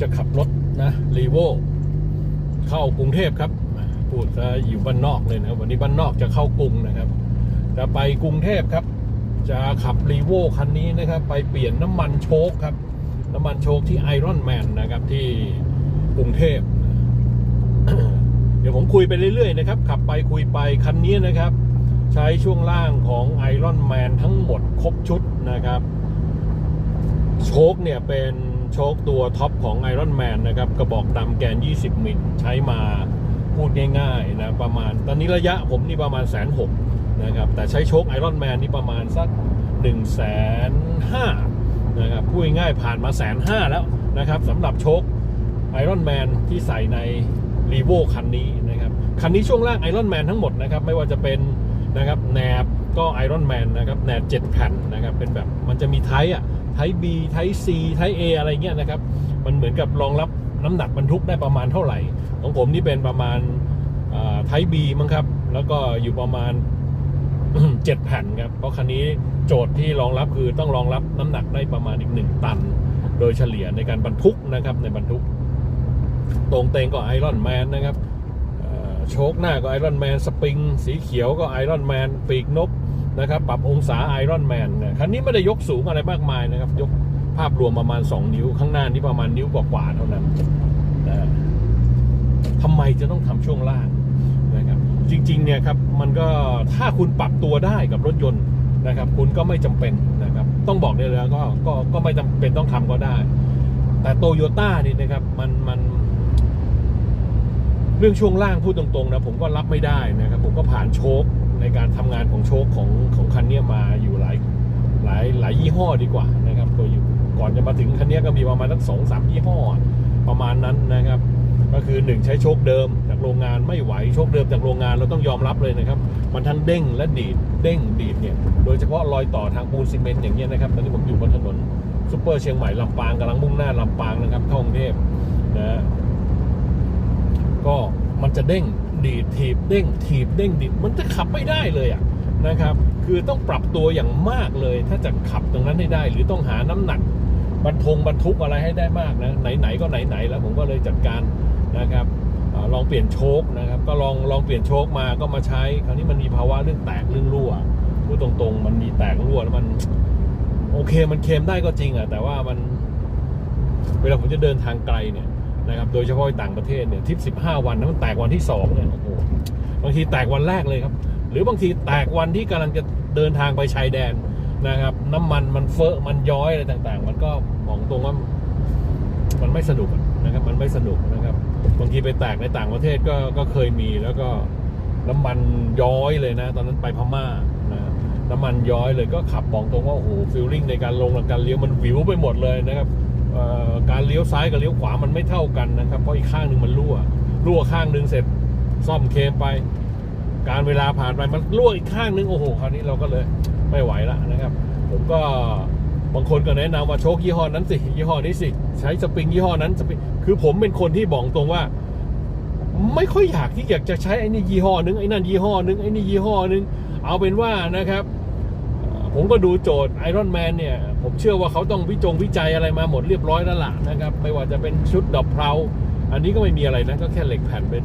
จะขับรถนะรีโวเข้ากรุงเทพครับพูดซะอยู่บ้านนอกเลยนะวันนี้บ้านนอกจะเข้ากรุงนะครับ จะไปกรุงเทพครับ จะขับรีโวคันนี้นะครับ ไปเปลี่ยนน้ำมันโชคครับ น้ำมันโชคที่ไอรอนแมนนะครับที่กรุงเทพเดี๋ยวผมคุยไปเรื่อยๆนะครับ ขับไปคุยไปคันนี้นะครับ ใช้ช่วงล่างของไอรอนแมนทั้งหมดครบชุดนะครับ โชคเนี่ยเป็น โชคตัวท็อปของ Iron Man นะครับ กระบอกดำแกน 20 มิลใช้มาพูดง่ายๆนะประมาณ ตอนนี้ระยะผมนี่ประมาณแสนหกนะครับ แต่ใช้โชค Iron Man นี่ประมาณสัก1นึ่งแสนห้านะครับพูดง่ายๆผ่านมาแสนห้าแล้วนะครับสำหรับโชค Iron Man ที่ใส่ใน r e v o คันนี้นะครับ คันนี้ช่วงล่าง Iron Man ทั้งหมดนะครับ ไม่ว่าจะเป็นนะครับแหนบก็ Iron Man นะครับแหนบ7แผ่นนะครับ เป็นแบบมันจะมีไทป์อะ ไทป์ B ไทป์ C ไทป์ A อะไรเงี้ยนะครับ มันเหมือนกับรองรับน้ำหนักบรรทุกได้ประมาณเท่าไหร่ ของผมนี่เป็นประมาณไทป์ B มั้งครับ แล้วก็อยู่ประมาณ7แผ่นครับ เพราะคันนี้โจทย์ที่รองรับคือต้องรองรับน้ำหนักได้ประมาณอีก 1 ตัน โดยเฉลี่ยในการบรรทุกนะครับในบรรทุก ตรงเตงก็ไอรอนแมนนะครับ โชคหน้าก็ไอรอนแมนสปริง สีเขียวก็ไอรอนแมนปีกนกนะครับปรับองศาไอรอนแมนคันนี้ไม่ได้ยกสูงอะไรมากมายนะครับ ยกภาพรวมประมาณ 2 นิ้วข้างหน้านี่ประมาณนิ้วกว่าๆเท่านั้นนะทำไมจะต้องทำช่วงล่างนะครับจริงๆเนี่ยครับมันก็ถ้าคุณปรับตัวได้กับรถยนต์นะครับ คุณก็ไม่จำเป็นนะครับ ต้องบอกเลยแล้วก็ก็ก็ไม่จำเป็นต้องทำก็ได้ แต่โตโยต้านี่นะครับมันมัน เรื่องช่วงล่างพูดตรงๆนะผมก็รับไม่ได้นะครับผมก็ผ่านโชคในการทำงานของโชคของของคันเนี้ยมาอยู่หลายหลายหลายยี่ห้อดีกว่านะครับตัวอยู่ก่อนจะมาถึงคันเนี้ยก็มีประมาณสักสองสามยี่ห้อประมาณนั้นนะครับ ก็คือหนึ่งใช้โชคเดิมจากโรงงานไม่ไหวโชคเดิมจากโรงงานเราต้องยอมรับเลยนะครับ มันทั้งเด้งและดีดเด้งดีดเนี่ยโดยเฉพาะรอยต่อทางปูนซีเมนต์อย่างเงี้ยนะครับตอนนี้ผมอยู่บนถนนซูเปอร์เชียงใหม่ลำปางกำลังมุ่งหน้าลำปางนะครับเข้ากรุงเทพนะ ก็มันจะเด้งดีดถีบเด้งถีบเด้งดีดมันจะขับไม่ได้เลยอะนะครับ คือต้องปรับตัวอย่างมากเลย ถ้าจะขับตรงนั้นให้ได้ หรือต้องหาน้ำหนักบรรทงบรรทุกอะไรให้ได้มากนะไหนๆก็ไหนๆแล้วผมก็เลยจัดการนะครับลองเปลี่ยนโชคนะครับ ก็ลองลองเปลี่ยนโชคมาก็มาใช้ คราวนี้มันมีภาวะเรื่องแตกเรื่องรั่วพูดตรงๆ มันมีแตกรั่วแล้วมัน โอเคมันเค็มได้ก็จริงอะแต่ว่ามัน เวลาผมจะเดินทางไกลเนี่ย นะครับโดยเฉพาะในต่างประเทศเนี่ยทริป 15 วันนะมันแตกวันที่2เนี่ยโอ้โหบางทีแตกวันแรกเลยครับ หรือบางทีแตกวันที่กำลังจะเดินทางไปชายแดนนะครับ น้ำมันมันเฟอะมันย้อยอะไรต่างๆ มันก็มองตรงว่ามันไม่สนุกนะครับ มันไม่สนุกนะครับบางทีไปแตกในต่างประเทศก็ก็เคยมีแล้วก็น้ำมันย้อยเลยนะ ตอนนั้นไปพม่านะน้ำมันย้อยเลยก็ขับมองตรงว่าโอ้โหฟิลลิ่งในการลงและการเลี้ยวมันวิวไปหมดเลยนะครับ การเลี้ยวซ้ายกับเลี้ยวขวามันไม่เท่ากันนะครับ เพราะอีกข้างหนึ่งมันรั่ว รั่วข้างหนึ่งเสร็จซ่อมเคมไป การเวลาผ่านไปมันรั่วอีกข้างหนึ่งโอ้โหคราวนี้เราก็เลยไม่ไหวละนะครับ ผมก็บางคนก็แนะนำว่าโชคยี่ห้อนั้นสิยี่ห้อนี้สิใช้สปริงยี่ห้อนั้นสปริงคือผมเป็นคนที่บอกตรงว่า ไม่ค่อยอยากที่อยากจะใช้ไอ้นี่ยี่ห้อนึงไอ้นั่นยี่ห้อนึงไอ้นี่ยี่ห้อนึงเอาเป็นว่านะครับ ผมก็ดูโจทย์ไอรอนแมนเนี่ย ผมเชื่อว่าเขาต้องวิจงวิจัยอะไรมาหมดเรียบร้อยแล้วล่ะนะครับ ไม่ว่าจะเป็นชุดดอกเพลาอันนี้ก็ไม่มีอะไรนะ ก็แค่เหล็กแผ่นเป็น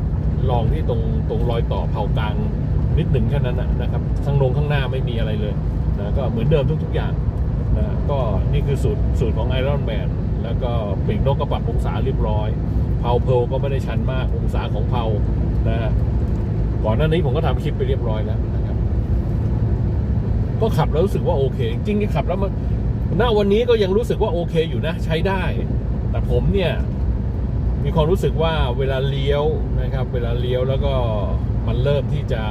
รองที่ตรงตรงรอยต่อเผากลางนิดหนึ่งแค่นั้นนะครับข้างลงข้างหน้าไม่มีอะไรเลยนะก็เหมือนเดิมทุก ๆอย่างนะก็นี่คือสูตรสูตรของไอรอนแมนแล้วก็ปีกนกก็ปรับองศาเรียบร้อยเพาเพลก็ไม่ได้ชันมากองศาของเพานะฮะก่อนหน้านี้ผมก็ทำคลิปไปเรียบร้อยแล้วนะ ก็ขับแล้วรู้สึกว่าโอเค จริงๆขับแล้วมันณวันนี้ก็ยังรู้สึกว่าโอเคอยู่นะ ใช้ได้ แต่ผมเนี่ยมีความรู้สึกว่าเวลาเลี้ยวนะครับ เวลาเลี้ยวแล้วก็มันเริ่มที่จะ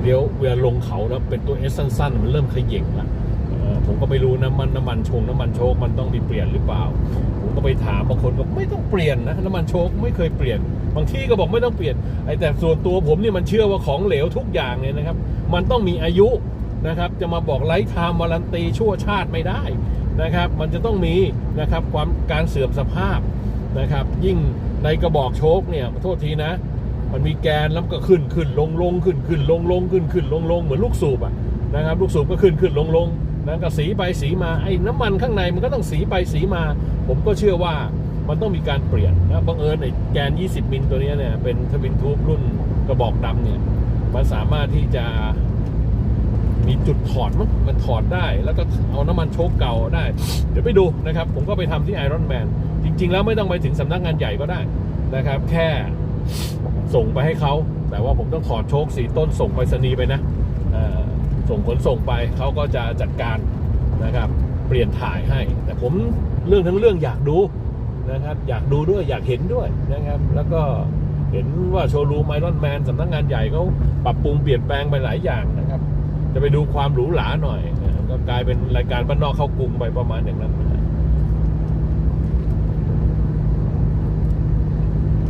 เลี้ยวเวลาลงเขาแล้วเป็นตัวเอสสั้นๆ มันเริ่มขย่งละเอ่อ ผมก็ไม่รู้น้ำมันน้ำมันชงน้ำมันโชคมันต้องมีเปลี่ยนหรือเปล่า ผมก็ไปถามบางคนก็ไม่ต้องเปลี่ยนนะน้ำมันโชคไม่เคยเปลี่ยน บางที่ก็บอกไม่ต้องเปลี่ยนไอ้แต่ส่วนตัวผมเนี่ยมันเชื่อว่าของเหลวทุกอย่างเนี่ยนะครับ มันต้องมีอายุนะครับจะมาบอกไลฟ์ไทม์วารันตีชั่วชาติไม่ได้นะครับ มันจะต้องมีนะครับความการเสื่อมสภาพนะครับ ยิ่งในกระบอกโชคเนี่ยขอโทษทีนะ มันมีแกนแล้วก็ขึ้นขึ้นลงลงขึ้นขึ้นลงลงขึ้นขึ้นลงลงเหมือนลูกสูบอะนะครับ ลูกสูบก็ขึ้นขึ้นลงลง นั่นก็สีไปสีมาไอ้น้ำมันข้างในมันก็ต้องสีไปสีมา ผมก็เชื่อว่ามันต้องมีการเปลี่ยนนะบังเอิญไอ้แกน 20 มิลตัวเนี้ยเนี่ยเป็นทวินทูบรุ่นกระบอกดำเนี่ยมันสามารถที่จะมีจุดถอดมั้งมันถอดได้ แล้วก็เอาน้ำมันโชกเก่าได้ เดี๋ยวไปดูนะครับ ผมก็ไปทำที่ไอรอนแมนจริง ๆ แล้วไม่ต้องไปถึงสำนักงานใหญ่ก็ได้นะครับ แค่ส่งไปให้เขาแต่ว่าผมต้องถอดโชคสีต้นส่งไปรษณีไปนะอ่อ ส่งขนส่งไปเขาก็จะจัดการนะครับเปลี่ยนถ่ายให้ แต่ผมเรื่องทั้งเรื่องอยากดูนะครับอยากดูด้วยอยากเห็นด้วยนะครับแล้วก็เห็นว่าโชว์รูมไอรอนแมนสำนักงงานใหญ่เขาปรับปรุงเปลี่ยนแปลงไปหลายอย่างนะครับ จะไปดูความหรูหราหน่อยนะก็กลายเป็นรายการบ้านนอกเข้ากรุงไปประมาณอย่างนั้น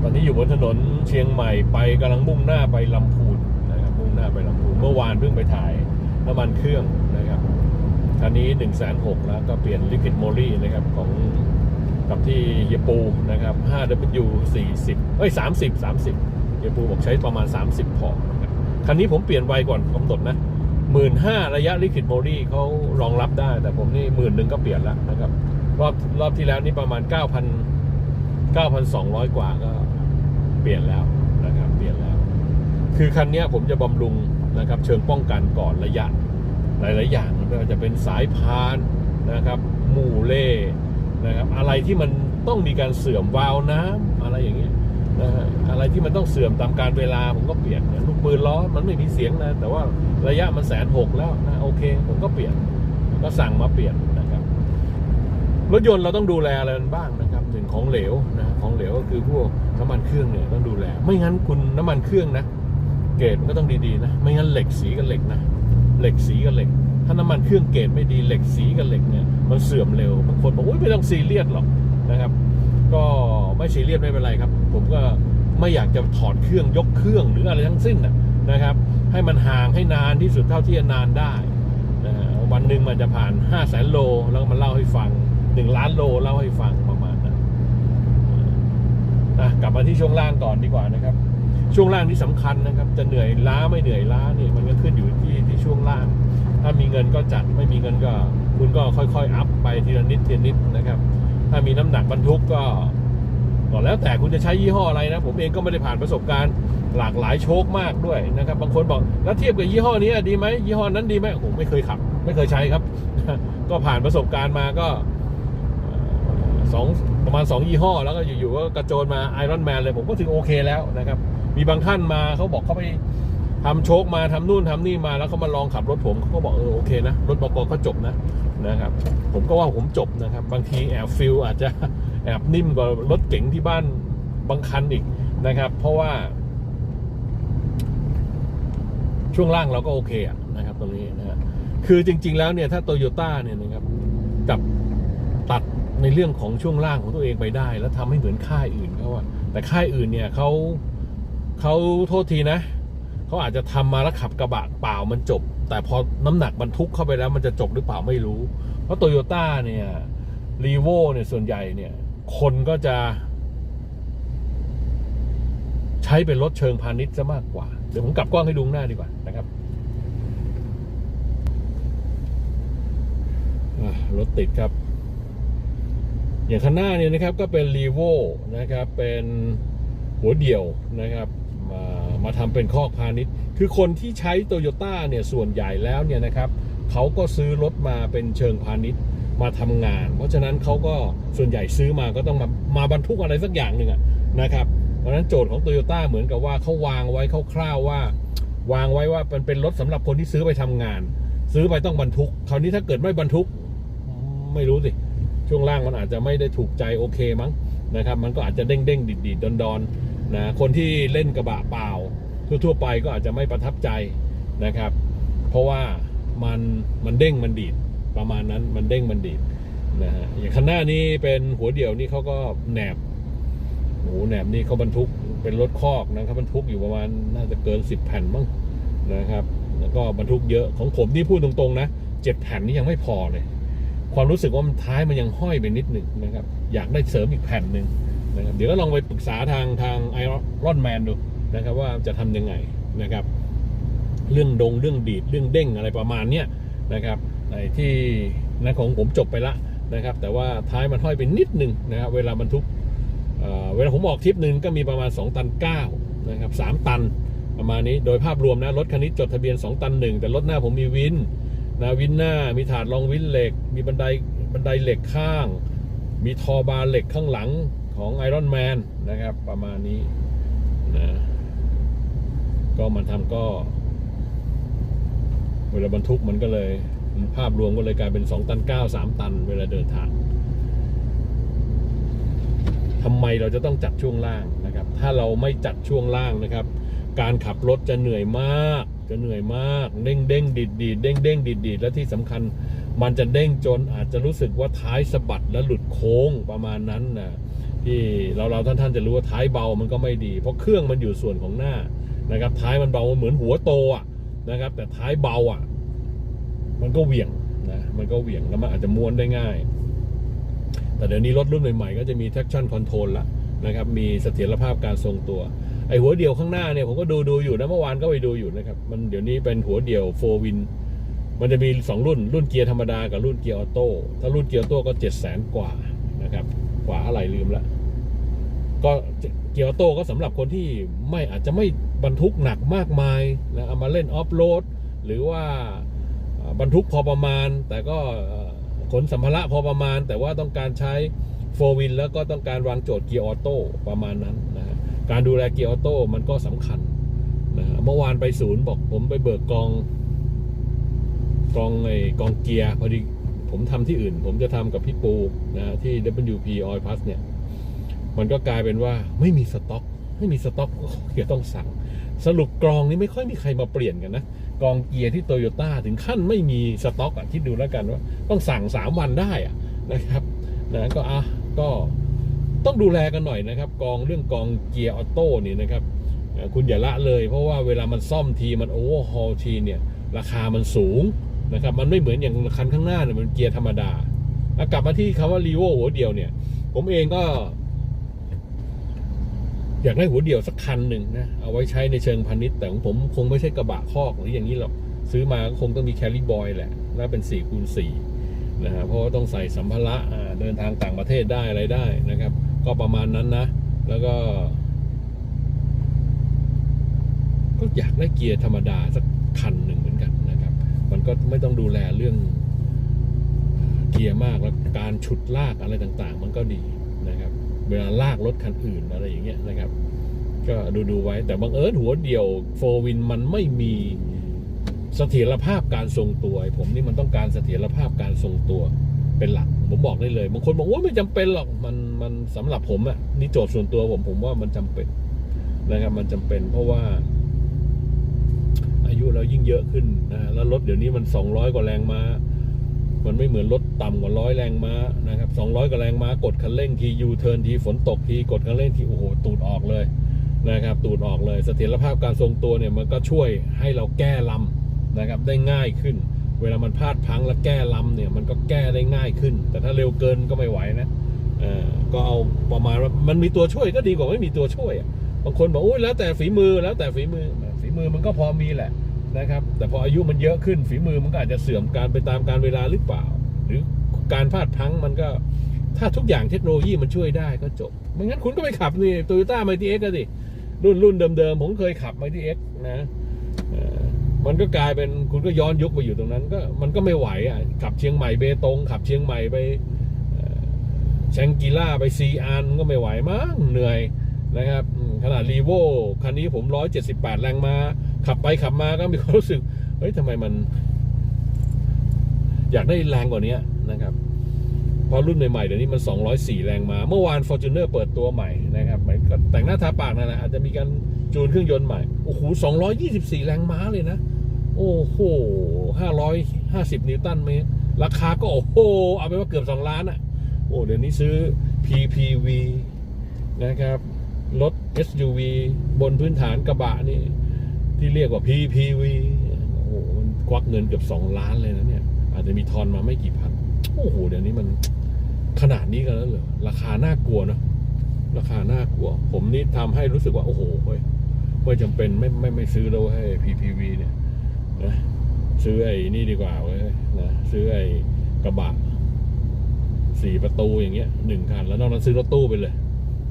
ตอนนี้อยู่บนถนนเชียงใหม่ไปกำลังมุ่งหน้าไปลำพูนนะครับมุ่งหน้าไปลำพูนเมื่อวานเพิ่งไปถ่าย น้ำมันเครื่องนะครับคันนี้1นึ่งแสนหกแล้วก็เปลี่ยนลิควิดโมลี่นะครับของกับที่เฮียปูนะครับ 5W 40เอ้ย30 30เฮียปูบอกใช้ประมาณ 30 พอนะครับคันนี้ผมเปลี่ยนไวก่อนกำหนดนะหมื่นห้าระยะลิควิดโมลี่เขารองรับได้ แต่ผมนี่หมื่นหนึ่งก็เปลี่ยนแล้วนะครับ รอบรอบที่แล้วนี่ประมาณเก้าพันเก้าพันสองร้อยกว่าก็เปลี่ยนแล้วนะครับ เปลี่ยนแล้ว คือคันนี้ผมจะบำรุงนะครับ เชิงป้องกันก่อนระยะ หลาย ๆ อย่างไม่ว่าจะเป็นสายพานนะครับหมู่เล่นะครับอะไรที่มันต้องมีการเสื่อมวาล์วน้ำอะไรอย่างเงี้ยนะฮะอะไรที่มันต้องเสื่อมตามการเวลาผมก็เปลี่ยนอย่างลูกปืนล้อมันไม่มีเสียงนะแต่ว่าระยะมันแสนหกแล้วนะโอเค ผมก็เปลี่ยนก็สั่งมาเปลี่ยนนะครับรถยนต์เราต้องดูแลอะไรบ้างนะครับหนึ่งของเหลวนะของเหลวก็คือพวกน้ำมันเครื่องเนี่ยต้องดูแล ไม่งั้นคุณน้ำมันเครื่องนะเกรดมันก็ต้องดีๆนะ ไม่งั้นเหล็กสีกับเหล็กนะ เหล็กสีกับเหล็ก ถ้าน้ำมันเครื่องเกรดไม่ดีเหล็กสีกับเหล็กเนี่ยมันเสื่อมเร็วบางคนบอกโอ้ยไม่ต้องซีเรียสหรอกนะครับ ก็ไม่ซีเรียสไม่เป็นไรครับ ผมก็ไม่อยากจะถอดเครื่องยกเครื่องหรืออะไรทั้งสิ้นนะครับ ให้มันห่างให้นานที่สุดเท่าที่จะนานได้นะฮะวันหนึ่งมันจะผ่าน5 0 0แสนโลแล้วก็มาเล่าให้ฟัง 1 ล้านโลเล่าให้ฟังประมาณนั้นนะกลับมาที่ช่วงล่างก่อนดีกว่านะครับ ช่วงล่างที่สำคัญนะครับ จะเหนื่อยล้าไม่เหนื่อยล้าเนี่ยมันก็ขึ้นอยู่ที่ที่ช่วงล่าง ถ้ามีเงินก็จัดไม่มีเงินก็คุณก็ค่อยๆอัพไปทีละนิดทีละนิดนะครับ ถ้ามีน้ำหนักบรรทุกก็ก็แล้วแต่คุณจะใช้ยี่ห้ออะไรนะ ผมเองก็ไม่ได้ผ่านประสบการณ์หลากหลายโชคมากด้วยนะครับ บางคนบอกแล้วเทียบกับยี่ห้อนี้ดีไหมยี่ห้อนั้นดีไหมผมไม่เคยขับ ไม่เคยใช้ครับ ก็ผ่านประสบการณ์มาก็สอง ประมาณ 2 ยี่ห้อ แล้วก็อยู่ๆก็กระโจนมาไอรอนแมนเลยผมก็ถือโอเคแล้วนะครับ มีบางท่านมาเขาบอกเขาไปทำโชคมาทำนู่นทำนี่มาแล้วเขามาลองขับรถผมเขาก็บอกเออโอเคนะ รถบกก็จบนะนะครับ ผมก็ว่าผมจบนะครับ บางทีแอบฟิลอาจจะแอบนิ่มกว่ารถเก๋งที่บ้านบางคันอีกนะครับ เพราะว่า ช่วงล่างเราก็โอเคนะครับตรงนี้นะฮะคือจริง ๆ แล้วเนี่ยถ้าโตโยต้าเนี่ยนะครับกับตัด ในเรื่องของช่วงล่างของตัวเองไปได้ แล้วทำให้เหมือนค่ายอื่นเขาอะแต่ค่ายอื่นเนี่ยเขาเขาโทษทีนะเขาอาจจะทำมาแล้วขับกระบะเปล่ามันจบ แต่พอน้ำหนักบรรทุกเข้าไปแล้วมันจะจบหรือเปล่าไม่รู้ เพราะโตโยต้าเนี่ยรีโวเนี่ยส่วนใหญ่เนี่ย คนก็จะ ใช้เป็นรถเชิงพาณิชย์ซะมากกว่า เดี๋ยวผมกลับกล้องให้ดูหน้าดีกว่านะครับรถติดครับ อย่างข้างหน้าเนี่ยนะครับก็เป็นรีโวนะครับเป็นหัวเดี่ยวนะครับมามาทำเป็นคอกพาณิชย์ คือคนที่ใช้โตโยต้าเนี่ยส่วนใหญ่แล้วเนี่ยนะครับเขาก็ซื้อรถมาเป็นเชิงพาณิชย์มาทำงาน เพราะฉะนั้นเขาก็ส่วนใหญ่ซื้อมาก็ต้องมามาบรรทุกอะไรสักอย่างหนึ่งนะครับเพราะฉะนั้นโจทย์ของโตโยต้าเหมือนกับว่าเขาวางไว้คร่าวๆว่า วางไว้ว่ามันเป็นรถสำหรับคนที่ซื้อไปทำงาน ซื้อไปต้องบรรทุก คราวนี้ถ้าเกิดไม่บรรทุก ไม่รู้สิ ช่วงล่างมันอาจจะไม่ได้ถูกใจโอเคมั้งนะครับ มันก็อาจจะเด้งเด้งดิดดิดดอนดอนนะคนที่เล่นกระบะเปล่า ทั่วๆไปก็อาจจะไม่ประทับใจนะครับ เพราะว่ามันมันเด้งมันดีดประมาณนั้นมันเด้งมันดีดนะฮะอย่างคันหน้านี้เป็นหัวเดี่ยวนี่เขาก็แหนบโอ้แหนบนี่เขาบรรทุกเป็นรถคอกนะครับบรรทุกอยู่ประมาณน่าจะเกินสิบแผ่นมั้งนะครับ แล้วก็บรรทุกเยอะของผมนี่พูดตรงๆนะเจ็ดแผ่นนี่ยังไม่พอเลย ความรู้สึกว่ามันท้ายมันยังห้อยไปนิดหนึ่งนะครับ อยากได้เสริมอีกแผ่นหนึ่งนะครับเดี๋ยวก็ลองไปปรึกษาทางทางไอรอนแมนดูนะครับ ว่าจะทำยังไงนะครับ เรื่องดงเรื่องดีดเรื่องเด้งอะไรประมาณเนี้ยนะครับไอ้ที่นั้นของผมจบไปละนะครับ แต่ว่าท้ายมันห้อยไปนิดหนึ่งนะครับเวลาบรรทุกเเวลาผมออกทริปหนึ่งก็มีประมาณ 2 ตัน9นะครับ3ตันประมาณนี้โดยภาพรวมนะรถคันนี้จดทะเบียน 2 ตันหนึ่งแต่รถหน้าผมมีวิน นะวินหน้ามีถาดรองวินเหล็ก มีบันไดบันไดเหล็กข้าง มีทอบาร์เหล็กข้างหลังของไอรอนแมนนะครับ ประมาณนี้นะก็มันทำก็ เวลาบรรทุกมันก็เลย ภาพรวมก็เลยกลายเป็น 2 ตัน 9 3 ตัน เวลาเดินทางทำไมเราจะต้องจัดช่วงล่างนะครับ ถ้าเราไม่จัดช่วงล่างนะครับ การขับรถจะเหนื่อยมาก จะเหนื่อยมาก เด้งเด้งดีดดีดเด้งเด้งดีดดีดและที่สำคัญ มันจะเด้งจนอาจจะรู้สึกว่าท้ายสะบัดและหลุดโค้งประมาณนั้นนะที่เราเราท่านท่านจะรู้ว่าท้ายเบามันก็ไม่ดี เพราะเครื่องมันอยู่ส่วนของหน้านะครับ ท้ายมันเบาเหมือนหัวโตอะนะครับ แต่ท้ายเบาอะ มันก็เหวี่ยงนะมันก็เหวี่ยงแล้วมันอาจจะม้วนได้ง่าย แต่เดี๋ยวนี้รถรุ่นใหม่ๆก็จะมี traction control ละนะครับ มีเสถียรภาพการทรงตัว ไอหัวเดียวข้างหน้าเนี่ยผมก็ดูดูอยู่นะเมื่อวานก็ไปดูอยู่นะครับ มันเดี๋ยวนี้เป็นหัวเดียวโฟวินมันจะมี 2 รุ่น รุ่นเกียร์ธรรมดากับรุ่นเกียร์ออโต้ถ้ารุ่นเกียร์ออโต้ก็7 0 0 0 0กว่านะครับ กว่าอะไรลืมละก็เกียร์ออโต้ก็สำหรับคนที่ไม่อาจจะไม่บรรทุกหนักมากมายนะเอามาเล่นออฟโรดหรือว่าบรรทุกพอประมาณ แต่ก็ขนสัมภาระพอประมาณ แต่ว่าต้องการใช้โฟวินแล้วก็ต้องการวางโจทย์เกียร์ออโต้ประมาณนั้นนะฮะ การดูแลเกียร์ออโต้มันก็สำคัญนะเมื่อวานไปศูนย์บอกผมไปเบิกกองกองไอกองเกียร์พอดีผมทำที่อื่น ผมจะทำกับพี่ปูนะที่ WP Oil Plus เนี่ย มันก็กลายเป็นว่าไม่มีสต็อก ไม่มีสต็อกเกียร์ต้องสั่ง สรุปกรองนี้ไม่ค่อยมีใครมาเปลี่ยนกันนะกองเกียร์ที่โตโยต้าถึงขั้นไม่มีสต็อกอะคิดดูแล้วกันว่า ต้องสั่ง 3 วันได้อะนะครับนะก็อะก็ ต้องดูแลกันหน่อยนะครับ กองเรื่องกองเกียร์ออโต้นี่นะครับคุณอย่าละเลย เพราะว่าเวลามันซ่อมทีมันโอเวอร์ฮอลทีเนี่ยราคามันสูงนะครับมันไม่เหมือนอย่างคันข้างหน้าเนี่ยมันเกียร์ธรรมดาแล้วกลับมาที่คำว่ารีโวหัวเดียวเนี่ย ผมเองก็ อยากได้หัวเดียวสักคันหนึ่งนะเอาไว้ใช้ในเชิงพาณิชย์แต่ของผมคงไม่ใช่กระบะคอกหรืออย่างนี้หรอกซื้อมาก็คงต้องมีแคลริบอยแหละ แล้วเป็น4คูณ4 นะฮะเพราะว่าต้องใส่สัมภาระอ่าเดินทางต่างประเทศได้อะไรได้นะครับ ก็ประมาณนั้นนะ แล้วก็ ก็อยากได้เกียร์ธรรมดาสักคันหนึ่งเหมือนกันนะครับ มันก็ไม่ต้องดูแลเรื่องเกียร์มากแล้วการฉุดลากอะไรต่างๆ มันก็ดีนะครับ เวลาลากรถคันอื่นอะไรอย่างเงี้ยนะครับ ก็ดูดูๆไว้แต่บังเอิญหัวเดียวโฟวินมันไม่มี เสถียรภาพการทรงตัวผมนี่มันต้องการเสถียรภาพการทรงตัวเป็นหลัก ผมบอกได้เลยบางคนบอกว่าไม่จำเป็นหรอกมันมันสำหรับผมอะนี่โจทย์ส่วนตัวผมผมว่ามันจำเป็นนะครับ มันจำเป็นเพราะว่า อายุเรายิ่งเยอะขึ้นนะแล้วรถเดี๋ยวนี้มัน200กว่าแรงม้ามันไม่เหมือนรถต่ำกว่าร้อยแรงม้านะครับ200กว่าแรงม้ากดคันเร่งทียูเทิร์นทีฝนตกทีกดคันเร่งทีโอ้โหตูดออกเลยนะครับ ตูดออกเลยเสถียรภาพการทรงตัวเนี่ยมันก็ช่วยให้เราแก้ลำ นะครับได้ง่ายขึ้น เวลามันพลาดพังแล้วแก้ลำเนี่ยมันก็แก้ได้ง่ายขึ้น แต่ถ้าเร็วเกินก็ไม่ไหวนะเออก็เอาประมาณว่ามันมีตัวช่วยก็ดีกว่าไม่มีตัวช่วยบางคนบอกโอ้ยแล้วแต่ฝีมือแล้วแต่ฝีมือฝีมือมันก็พอมีแหละนะครับ แต่พออายุมันเยอะขึ้นฝีมือมันก็อาจจะเสื่อมการไปตามการเวลาหรือเปล่า หรือการพลาดพังมันก็ถ้าทุกอย่างเทคโนโลยีมันช่วยได้ก็จบไม่งั้นคุณก็ไปขับนี่โตโยต้าไมทีเอ็กก็สิรุ่นรุ่นเดิมๆผมเคยขับไมทีเอ็กนะ มันก็กลายเป็นคุณก็ย้อนยุคไปอยู่ตรงนั้น ก็มันก็ไม่ไหวอะขับเชียงใหม่เบตงขับเชียงใหม่ไปแชงกีล่าไปซีอันก็ไม่ไหวมั้งเหนื่อยนะครับขนาดรีโวคันนี้ผม178แปดแรงมา ขับไปขับมาก็มีความรู้สึกเฮ้ยทำไมมัน อยากได้แรงกว่านี้นะครับเพราะรุ่นใหม่ๆเดี๋ยวนี้มัน 204 แรงมา เมื่อวาน Fortuner เปิดตัวใหม่นะครับมันก็แต่งหน้าทาปากนั่นแหละอาจจะมีการจูนเครื่องยนต์ใหม่ โอ้โห 224 แรงม้าเลยนะ โอ้โห550นิวตันเมตร ราคาก็โอ้โห เอาไปนว่าเกือบ2ล้านอะ่ะ โอ้เดี๋ยวนี้ซื้อ PPV นะครับ รถ SUV บนพื้นฐานกระบะนี่ ที่เรียกว่า PPV โอ้โห มันควักเงินเกือบ2ล้านเลยนะเนี่ย อาจจะมีทอนมาไม่กี่พัน โอ้โห เดี๋ยวนี้มันขนาดนี้กันแล้วเหรอ ราคาน่ากลัวเนะราคาน่ากลัว ผมนี่ทำให้รู้สึกว่า โอ้โหเฮ้ยไม่จำเป็นไม่ไม่ไม่ซื้อแล้วให้ PPV เนี่ย นะซื้อไอ้นี่ดีกว่าเว้ยนะซื้อไอ้กระบะสี่ประตูอย่างเงี้ยหนึ่งคัน แล้วนอกนั้นซื้อรถตู้ไปเลย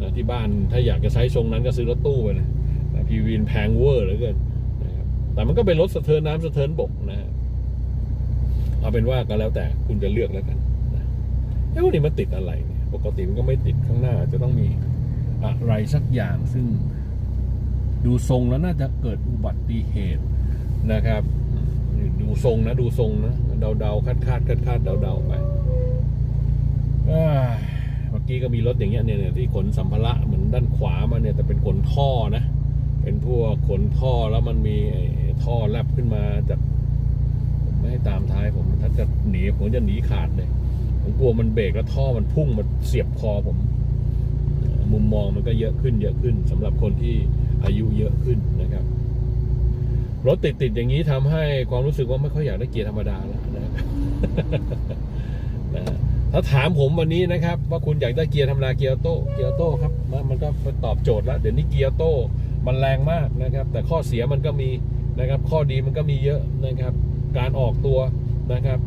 นะที่บ้านถ้าอยากจะใช้ทรงนั้นก็ซื้อรถตู้ไปเลยนะพีวีนแพงเวอร์เหลือเกินนะครับแต่มันก็เป็นรถสะเทินน้ำสะเทินบกนะฮะเอาเป็นว่าก็แล้วแต่คุณจะเลือกแล้วกันนะไอ้วกนี้มันติดอะไรเนี่ยปกติมันก็ไม่ติดข้างหน้าจะต้องมีอะไรสักอย่างซึ่งดูทรงแล้วน่าจะเกิดอุบัติเหตุ นะครับ ดูทรงนะ ดูทรงนะ เดาเดาคาดคาดคาดคาดเดาเดาไปเมื่อกี้ก็มีรถอย่างเงี้ยเนี่ยที่ขนสัมภาระเหมือนด้านขวามาเนี่ยแต่เป็นขนท่อนะ เป็นพวกขนท่อแล้วมันมีท่อแลบขึ้นมาจากไม่ให้ตามท้ายผมถ้าจะหนีผมจะหนีขาดเลยผมกลัวมันเบรกแล้วท่อมันพุ่งมาเสียบคอผม มุมมองมันก็เยอะขึ้นเยอะขึ้นสำหรับคนที่อายุเยอะขึ้นนะครับ รถติดติดๆอย่างนี้ทำให้ความรู้สึกว่าไม่ค่อยอยากได้เกียร์ธรรมดาแล้วนะครับถ้าถามผมวันนี้นะครับ ว่าคุณอยากได้เกียร์ธรรมดาเกียร์โต้เกียร์โต้ครับมันก็ตอบโจทย์แล้วเดี๋ยวนี้เกียร์โต้มันแรงมากนะครับ แต่ข้อเสียมันก็มีนะครับ ข้อดีมันก็มีเยอะนะครับ การออกตัวนะครับ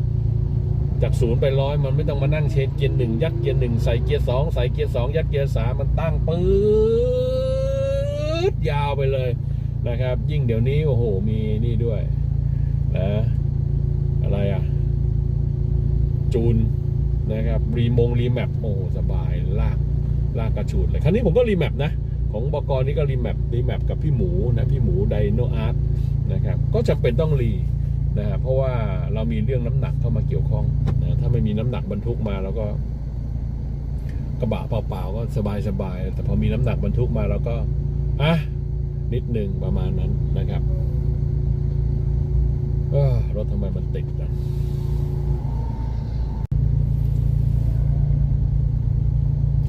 จากศูนย์ไปร้อยมันไม่ต้องมานั่งเชนเกียร์หนึ่งยัดเกียร์หนึ่งใส่เกียร์สองใส่เกียร์สองยัดเกียร์สามมันตั้งปื๊ดยาวไปเลย นะครับ ยิ่งเดี๋ยวนี้โอ้โหมีนี่ด้วยนะอะไรอะ จูนนะครับรีมงรีแมปโอ้สบายลากลากกระชูดเลยคันนี้ผมก็รีแมปนะ ของบกนี่ก็รีแมปรีแมปกับพี่หมูนะพี่หมูไดโนอาร์ตนะครับก็จำเป็นต้องรีนะฮะเพราะว่าเรามีเรื่องน้ำหนักเข้ามาเกี่ยวข้องนะถ้าไม่มีน้ำหนักบรรทุกมาแล้วก็ กระบะเปล่าๆก็สบายๆแต่พอมีน้ำหนักบรรทุกมาเราก็อะ นิดหนึ่งประมาณนั้นนะครับเออรถทำไมมันติดจัง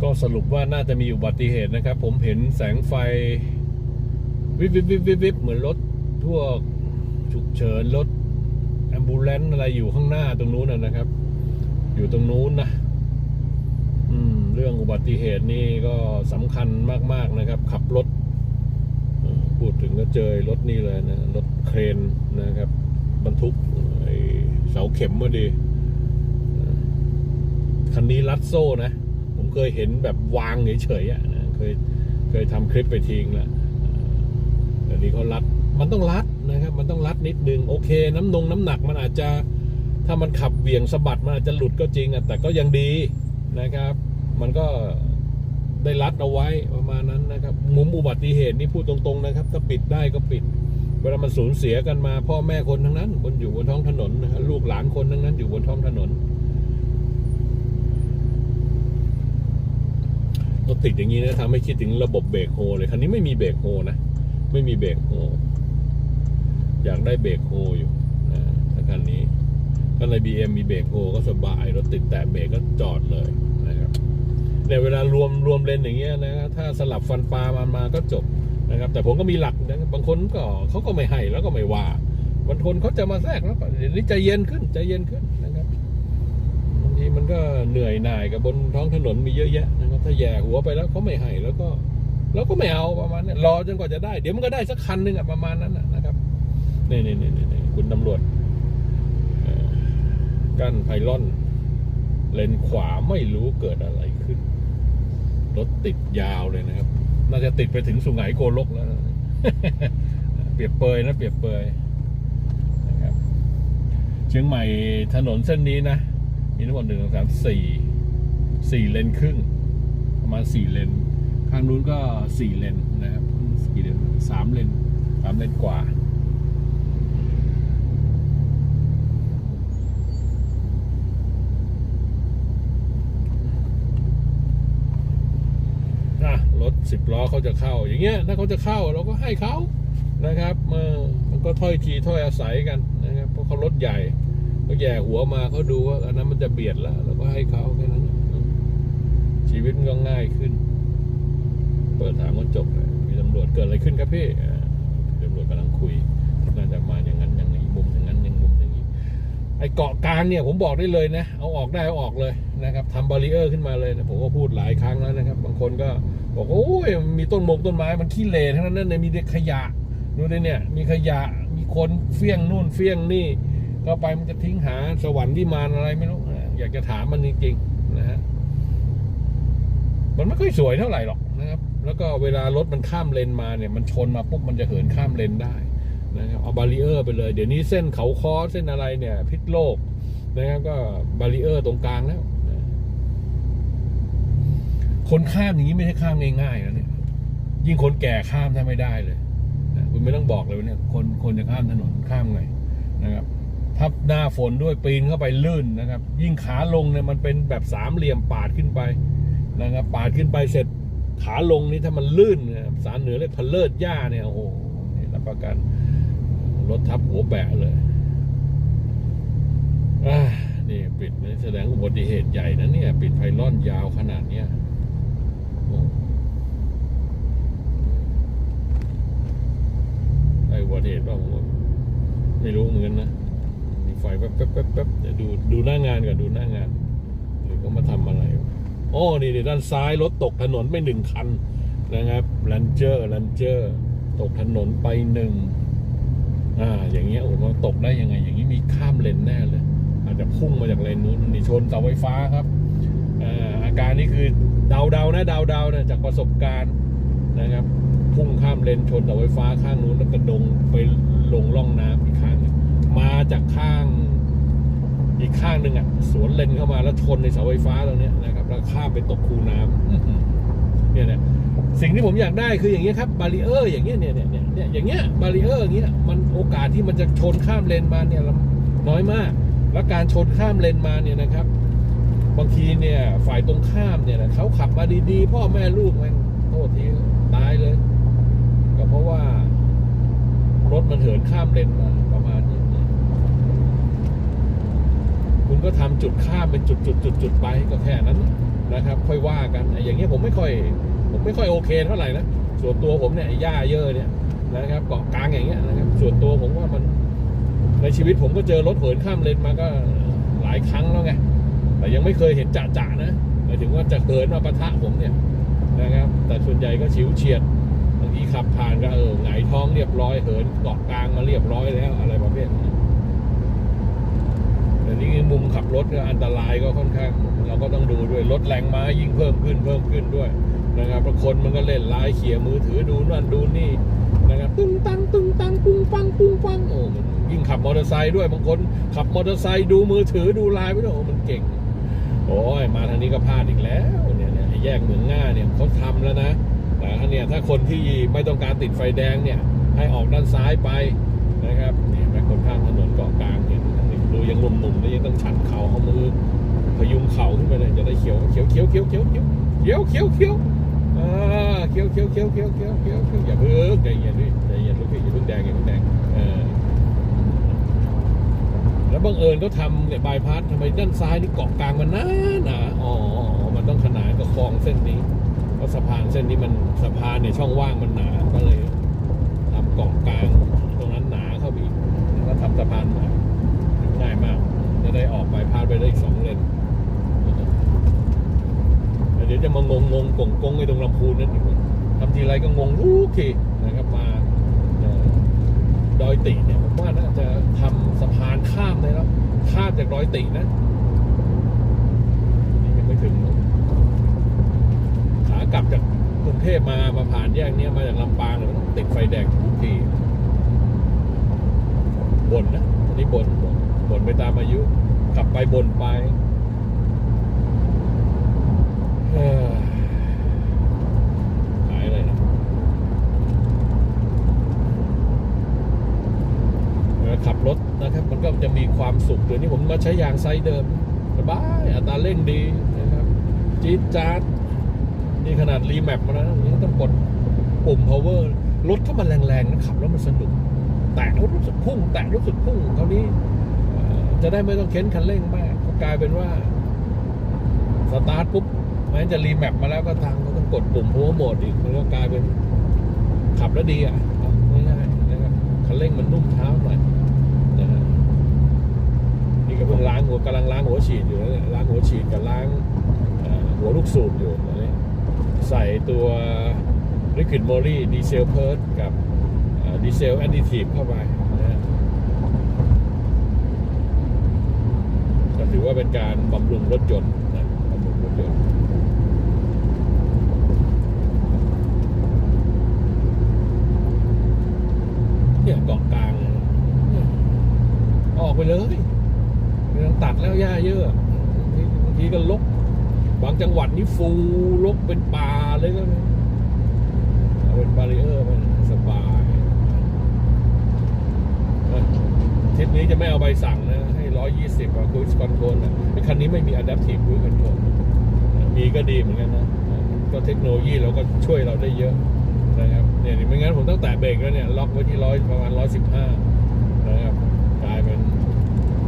ก็สรุปว่าน่าจะมีอุบัติเหตุนะครับ ผมเห็นแสงไฟ วิบวิบวิบวิบวิบเหมือนรถทั่วฉุกเฉินรถแอมบูเลนอะไรอยู่ข้างหน้าตรงนู้นนะครับ อยู่ตรงนู้นนะเรื่องอุบัติเหตุนี่ก็สำคัญมาก ๆนะครับ ขับรถ ก็เจอรถนี่เลยนะรถเครนนะครับ บรรทุกไอเสาเข็มมาดีคันนี้รัดโซ่นะ ผมเคยเห็นแบบวางเฉยๆอะนะเคยเคยทำคลิปไปทิ้งแล้วเดี๋ยวนี้เขารัดมันต้องรัดนะครับ มันต้องรัดนิดนึงโอเค น้ำนงน้ำหนักมันอาจจะถ้ามันขับเวี่ยงสะบัดมันอาจจะหลุดก็จริงอะแต่ก็ยังดีนะครับ มันก็ ได้รัดเอาไว้ประมาณนั้นนะครับมุมอุบัติเหตุนี่พูดตรงๆนะครับ ถ้าปิดได้ก็ปิด เวลามันสูญเสียกันมา พ่อแม่คนทั้งนั้นบนอยู่บนท้องถนนนะลูกหลานคนทั้งนั้น อยู่บนท้องถนนรถติดอย่างนี้นะทำให้คิดถึงระบบเบรกโฮเลยคันนี้ไม่มีเบรกโฮนะไม่มีเบรกโฮอยากได้เบรกโฮอยู่นะคันนี้ถ้าใน BM มีเบรกโฮก็สบายรถติดแต่เบรกก็จอดเลย นะครับในเวลารวมรวมเลนอย่างเงี้ยนะครับถ้าสลับฟันปลามามาก็จบนะครับ แต่ผมก็มีหลักนะบางคนก็เขาก็ไม่ให้แล้วก็ไม่ว่าบางคนเขาจะมาแทรกแล้วเดี๋ยวนี้ใจเย็นขึ้นใจเย็นขึ้นนะครับบางทีมันก็เหนื่อยหน่ายกับบนท้องถนนมีเยอะแยะนะครับถ้าแย่หัวไปแล้วเขาไม่ให้แล้วก็เราก็ไม่เอาประมาณนี้รอจนกว่าจะได้เดี๋ยวมันก็ได้สักคันหนึ่งอะประมาณนั้นนะครับนี่นี่นี่นี่คุณตำรวจกั้นไพลอน เลนขวาไม่รู้เกิดอะไรขึ้น รถติดยาวเลยนะครับ น่าจะติดไปถึงสุไหงโกลกแล้ว เปรียบเปยนะเปรียบเปยนะครับเชียงใหม่ถนนเส้นนี้นะ มีทั้งหมดหนึ่งสองสามสี่สี่เลนครึ่ง ประมาณสี่เลน ข้างนู้นก็สี่เลนนะครับกี่เลนสามเลนสามเลนกว่า นะรถ สิบล้อเขาจะเข้า อย่างเงี้ยถ้าเขาจะเข้าเราก็ให้เขานะครับมันก็ถ้อยทีถ้อยอาศัยกันนะครับเพราะเขารถใหญ่ก็แย่หัวมาเขาดูว่าอันนั้นมันจะเบียดแล้วเราก็ให้เขาแค่นั้นชีวิตมันก็ง่ายขึ้น เปิดถามก็จบเลยมีตำรวจเกิดอะไรขึ้นครับพี่ตำรวจกำลังคุยน่าจะมาอย่างนั้นอย่างนี้มุมอย่างนั้นอย่างมุมอย่างนี้ไอ้เกาะกลางเนี่ยผมบอกได้เลยนะ เอาออกได้เอาออกเลยนะครับทำบารีเออร์ขึ้นมาเลยนะผมก็พูดหลายครั้งแล้วนะครับ บางคนก็ บอกโอ้ยมีต้นมงต้นไม้มันขี้เลทั้งนั้นนะมีแต่ขยะดูดิเนี่ย มีขยะมีคนเฟี้ยงนู่นเฟี้ยงนี่ก็ไปมันจะทิ้งหาสวรรค์ที่มานอะไรไม่รู้อยากจะถามมันจริงๆนะฮะมันไม่ค่อยสวยเท่าไหร่หรอกนะครับ แล้วก็เวลารถมันข้ามเลนมาเนี่ย มันชนมาปุ๊บมันจะเหินข้ามเลนได้นะครับเอาบารีเออร์ไปเลย เดี๋ยวนี้เส้นเขาคอเส้นอะไรเนี่ย พิษโลกนะครับก็บารีเออร์ตรงกลางแล้ว คนข้ามอย่างนี้ไม่ใช่ข้ามง่ายๆนะเนี่ย ยิ่งคนแก่ข้ามแทบไม่ได้เลยนะคุณไม่ต้องบอกเลยว่าเนี่ย คนคนจะข้ามถนนข้ามไงนะครับถ้าหน้าฝนด้วยปีนเข้าไปลื่นนะครับ ยิ่งขาลงเนี่ยมันเป็นแบบสามเหลี่ยมปาดขึ้นไปนะครับ ปาดขึ้นไปเสร็จขาลงนี่ถ้ามันลื่นนะครับสารเหนือเลยพะเลิดหญ้าเนี่ยโอ้โหนี่รับประกันรถทับหัวแบะเลยนี่ปิดนี่แสดงอุบัติเหตุใหญ่นะเนี่ย ปิดไพลอนยาวขนาดเนี้ย โอ้ได้อุบัติเหตุบ้างผมไม่รู้เหมือนนะ มีไฟแป๊บแป๊บแป๊บแป๊บเดี๋ยวดูดูหน้างานก่อนดูหน้างานหรือเขามาทำอะไรโอ้นี่นี่ด้านซ้ายรถตกถนนไปหนึ่งคันนะครับลันเจอร์ลันเจอร์ตกถนนไปหนึ่งอ่า อย่างเงี้ยโอ้โหตกได้ยังไง อย่างนี้มีข้ามเลนแน่เลย อาจจะพุ่งมาจากเลนนู้นนี่ชนเสาไฟฟ้าครับอ่าอาการนี้คือ เดาเดาๆนะเดาเดาๆนะจากประสบการณ์นะครับพุ่งข้ามเลนชนเสาไฟฟ้าข้างนู้นแล้วกระดงไปลงร่องน้ำอีกข้างมาจากข้างอีกข้างหนึ่งอะสวนเลนเข้ามาแล้วชนในเสาไฟฟ้าตรงนี้นะครับแล้วข้ามไปตกคูน้ำเนี่ยเนี่ยสิ่งที่ผมอยากได้คืออย่างเงี้ยครับบารีเออร์อย่างเงี้เนี่ยเนี่ยเนี่ยเนี่ยอย่างเงี้ยบารีเออร์อย่างเงี้ยมันโอกาสที่มันจะชนข้ามเลนมาเนี่ยน้อยมาก แล้วการชนข้ามเลนมาเนี่ยนะครับ บางทีเนี่ย ฝ่ายตรงข้ามเนี่ยเขาขับมาดีๆ พ่อแม่ลูกแม่งโทษทีตายเลย ก็เพราะว่ารถมันเหินข้ามเลนมาประมาณนี้นคุณก็ทำจุดข้ามเป็นจุดจุดจุดจุดไปก็แค่นั้นนะครับ ค่อยว่ากันอย่างเงี้ยผมไม่ค่อย ผมไม่ค่อยโอเคเท่าไหร่นะส่วนตัวผมเนี่ยหญ้าเยอะเนี่ยนะครับเกาะกลางอย่างเงี้ยนะครับ ส่วนตัวผมว่ามันในชีวิตผมก็เจอรถเหินข้ามเลนมาก็หลายครั้งแล้วไง แต่ยังไม่เคยเห็นจะๆนะหมายถึงว่าจะเหินมาปะทะผมเนี่ยนะครับ แต่ส่วนใหญ่ก็ฉิวเฉียดบางทีขับผ่านก็เออหงายท้องเรียบร้อยเหินเกาะกลางมาเรียบร้อยแล้วอะไรประเภทนี้แต่นี่มุมขับรถก็อันตรายก็ค่อนข้าง เราก็ต้องดูด้วยรถแรงม้ายิ่งเพิ่มขึ้นเพิ่มขึ้นด้วยนะครับบางคนมันก็เล่นไลน์เขี่ยมือถือดูนั่นดูนี่นะครับตึ้งตังตึ้งตังปุ้งปังปุ้งปังโอ้มันยิ่งขับมอเตอร์ไซค์ด้วยบางคนขับมอเตอร์ไซค์ดูมือถือดูไลน์ไปด้วยโอ้มันเก่ง โอ้ยมาทางนี้ก็พลาดอีกแล้วเนี่ยแยกเหมืองง่าเนี่ยเขาทำแล้วนะแต่ถ้าเนี่ยถ้าคนที่ไม่ต้องการติดไฟแดงเนี่ย ให้ออกด้านซ้ายไปนะครับเนี่ยแม่คนข้ามถนนเกาะกลางเนี่ยดูยังหนุ่มๆแล้วยังต้องชันเข่าเอามือพยุงเข่าขึ้นไปเลยจะได้เขียวเขียวเขียวเขียวเขียวเขียวเขียวเขียวเขียวเขียวเขียวเขียวเขียวเขียวเขียวเขียวอย่าเพิ่งใจเย็นดิใจเย็นลูกพี่อย่าเพิ่งแดงอย่าเพิ่งแดงเออแล้ว บังเอิญเขาทำเนี่ยบายพาสทำไมด้านซ้ายนี่เกาะกลางมันหนาหนาอ๋อ มันต้องขนานกับคลองเส้นนี้เพราะสะพานเส้นนี้มันสะพานเนี่ยช่องว่างมันหนาก็เลยทำเกาะกลางตรงนั้นหนาเข้าไปอีกแล้วก็ทำสะพานใหม่ง่ายมาก จะได้ออกไปพาดไปได้อีกสองเลนเดี๋ยวจะมางงงงกงกงไอ้ตรงลำพูนนั่นอีกทำทีไรก็งงทุกทีนะครับมาดอยติเนี่ย น่าจะทำสะพานข้ามได้แล้ว ข้ามจากดอยตินะนี่ยังไม่ถึงขากลับจากกรุงเทพมามาผ่านแยกนี้มาจากลำปางเนี่ยมันต้องติดไฟแดงทุกทีบ่นนะอันนี้บ่นบ่นบนไปตามอายุ ขับไปบ่นไปเอ้อขายอะไรนะเวลาขับรถนะครับ มีความสุขเดี๋ยวนี้ผมมาใช้ยางไซส์เดิมสบายอัตราเร่งดีนะครับจี๊ดจ๊าดนี่ขนาดรีแมปมาแล้วยังต้องกดปุ่ม power รถถ้ามันแรงๆนะขับแล้วมันสนุก แตะแล้วรู้สึกพุ่ง แตะรู้สึกพุ่งคราวนี้จะได้ไม่ต้องเค้นคันเร่งมากก็กลายเป็นว่าสตาร์ทปุ๊บแม้จะรีแมปมาแล้วก็ทางก็ต้องกดปุ่ม power mode อีกมันก็กลายเป็นขับแล้วดีอะง่ายๆนะครับคันเร่งมันนุ่มเท้าหน่อย ก็เพิ่งล้างหัวกำลังล้างหัวฉีดอยู่เนี่ยล้างหัวฉีดกับล้างหัวลูกสูบอยู่นนี้ใส่ตัว Liquid m o r i ดีเซลเพิร์ดกับดีเซลแอนดิทีฟเข้าไปนะฮะเป็นการบำรุงรถยนต์นะบำรุงรถยนต์เนี่ยเกาะกลางออกไปเลย ไม่ต้องตัดแล้วหญ้าเยอะบางทีก็ลกบางจังหวัดนี่ฟูลกเป็นป่าเลยก็มีเอาเป็นบาริเออร์ไปสบายทริปนี้จะไม่เอาใบสั่งนะ ให้ร้อยยี่สิบอะคุยคอนโทรลนะคันนี้ไม่มี adaptive cruise control มีก็ดีเหมือนกันนะ ก็เทคโนโลยีเราก็ช่วยเราได้เยอะนะครับเนี่ยไม่งั้นผมต้องแตะเบรกแล้วเนี่ย ล็อกไว้ที่ร้อยประมาณร้อยสิบห้านะครับกลายเป็น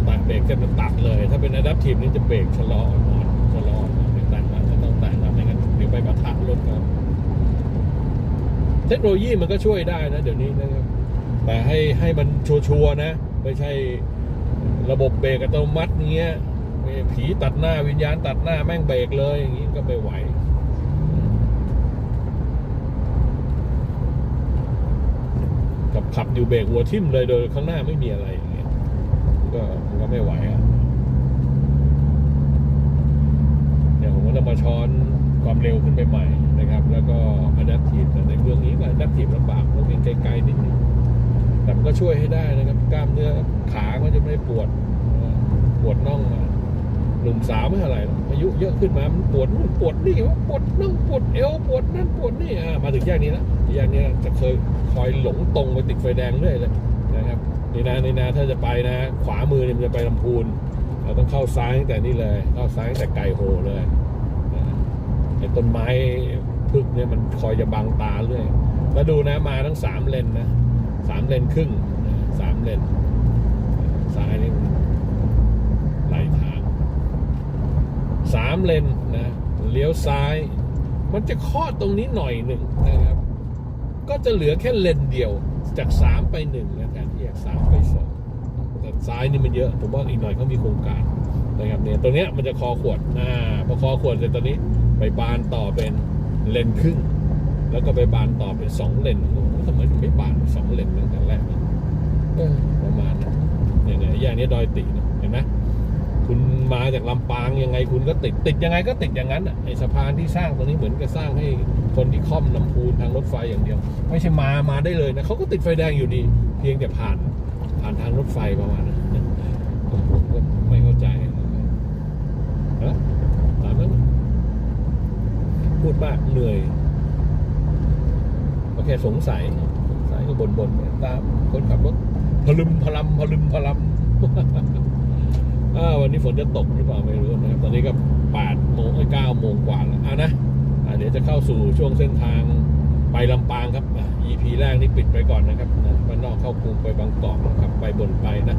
แตะ เบรกจะตัดเลย ถ้าเป็น adaptive นี่จะเบรกชะลออ่อนชะลออ่อนๆไม่แต่งแล้วจะต้องแต่งแล้วไม่งั้นเดี๋ยวไปปะทะรถครับ เทคโนโลยีมันก็ช่วยได้นะ เดี๋ยวนี้นะครับ แต่ให้ให้มันชัวร์ๆนะ ไม่ใช่ระบบเบรกอัตโนมัติเงี้ยผีตัดหน้าวิญญาณตัดหน้าแม่งเบรกเลยอย่างนี้ก็ไม่ไหวกับขับอยู่เบรกหัวทิ่มเลยโดยข้างหน้าไม่มีอะไร ก็มันก็ไม่ไหวอะเดี๋ยผมก็จะมาช้อนความเร็วขึ้นไปใหม่นะครับ แล้วก็อะดัพทีฟในเมืองนี้ก็อะดัพทีฟลำบากต้องวิ่งไกลๆนิดนึงแต่มันก็ช่วยให้ได้นะครับ กล้ามเนื้อขาก็จะไม่ปวดปวดน่องมาหนุ่มสาวไม่เท่าไหร่อกอายุเยอะขึ้นมามันปวดนู่นปวดนี่ว่าปวดน่องปวดเอวปวดนั่นปวดนี่อ่ามาถึงแยกนี้แล้วแยกนี้จะเคยคอยหลงตรงไปติดไฟแดงเรื่อยเลย นี่นะนี่นะถ้าจะไปนะ ขวามือเนี่ยมันจะไปลำพูน เราต้องเข้าซ้ายตั้งแต่นี่เลยเข้าซ้ายตั้งแต่ไก่โหเลยไอ้ต้นไม้พึกเนี่ยมันคอยจะบังตาเรื่อยแล้วดูนะมาทั้งสามเลนนะสามเลนครึ่งสามเลนซ้ายนี่ไหลทางสามเลนนะเลี้ยวซ้าย มันจะคลอดตรงนี้หน่อยหนึ่งนะครับ ก็จะเหลือแค่เลนเดียวจากสามไปหนึ่งนะแทนที่ จากสามไปสองแต่ซ้ายนี่มันเยอะ ผมว่าอีกหน่อยเขามีโครงการนะครับเนี่ยตรงเนี้ยมันจะคอขวดอ่าพอคอขวดเสร็จตอนนี้ไปบานต่อเป็นเลนครึ่ง แล้วก็ไปบานต่อเป็นสองเลนโอ้โหทำไมถึงไม่บานสองเลนตั้งแต่แรกประมาณนั้นเนี่ยเนี่ยอย่างนี้ดอยติเนี่ยเห็นไหมคุณมาจากลำปางยังไงคุณก็ติดติดยังไงก็ติดอย่างนั้นอะไอสะพานที่สร้างตรงนี้เหมือนกับสร้างให้คนที่ค่อมลำพูนทางรถไฟอย่างเดียว ไม่ใช่มามาได้เลยนะเขาก็ติดไฟแดงอยู่ดี พียงแต่ผ่านผ่านทางรถไฟประมาณนั้นผมก็ไม่เข้าใจนะตามนั้นพูดมากเหนื่อยก็แค่สงสัยสงสัยก็บ่นๆตามคนขับรถพลึมพลัมพลึมพลัมวันนี้ฝนจะตกหรือเปล่าไม่รู้นะครับ ตอนนี้ก็แปดโมงเก้าโมงกว่าแล้วอะนะะเดี๋ยวจะเข้าสู่ช่วงเส้นทางไปลำปางครับ EP แรกนี่ปิดไปก่อนนะครับนะบ้านนอกเข้ากรุงไปบางกอกนะครับไปบนไปนะ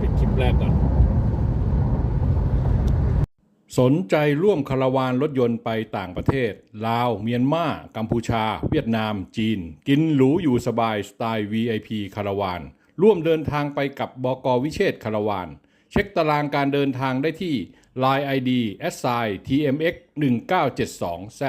ปิดคลิปแรกก่อน สนใจร่วมคาราวานรถยนต์ไปต่างประเทศ ลาว เมียนมา กัมพูชา เวียดนาม จีน กินหรูอยู่สบายสไตล์ VIP คาราวาน ร่วมเดินทางไปกับบกวิเชษคาราวาน เช็คตารางการเดินทางได้ที่ Line ID s i tmx 1972 z